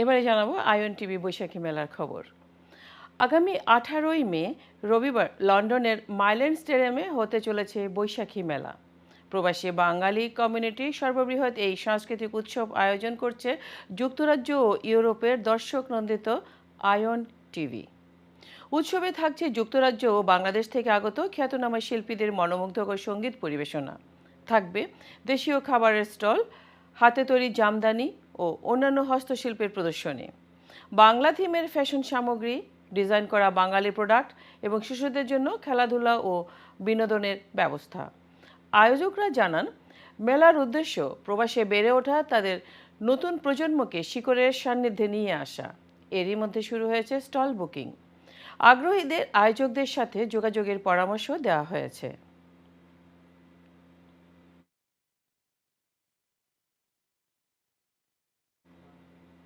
এবারে জানাব ion TV বৈশাখী মেলার খবর। আগামী আঠারোই মে, রবিবার লন্ডনের মাইল্যান্ড স্টেডিয়ামে হতে চলেছে বৈশাখী মেলা। প্রবাসী বাঙালি কমিউনিটি সর্ববৃহৎ এই সাংস্কৃতিক উৎসব আয়োজন করছে যুক্তরাজ্য ও ইউরোপের দর্শক নন্দিত আয়ন টিভি। উৎসবে থাকছে যুক্তরাজ্য ও বাংলাদেশ থেকে আগত খ্যাতনামা শিল্পীদের মনোমুগ্ধকর সংগীত পরিবেশনা। থাকবে দেশীয় খাবারের স্টল, হাতে তৈরি জামদানি ও অন্যান্য হস্তশিল্পের প্রদর্শনী। বাংলা থিমের ফ্যাশন সামগ্রী, ডিজাইন করা বাঙালি প্রোডাক্ট এবং শিশুদের জন্য খেলাধুলা ও বিনোদনের ব্যবস্থা। আয়োজকরা জানান, মেলার উদ্দেশ্য প্রবাসে বেড়ে ওঠা তাদের নতুন প্রজন্মকে শিকড়ের সান্নিধ্যে নিয়ে আসা। এরই মধ্যে শুরু হয়েছে স্টল বুকিং। আগ্রহীদের, আয়োজকদের সাথে যোগাযোগের পরামর্শ দেওয়া হয়েছে।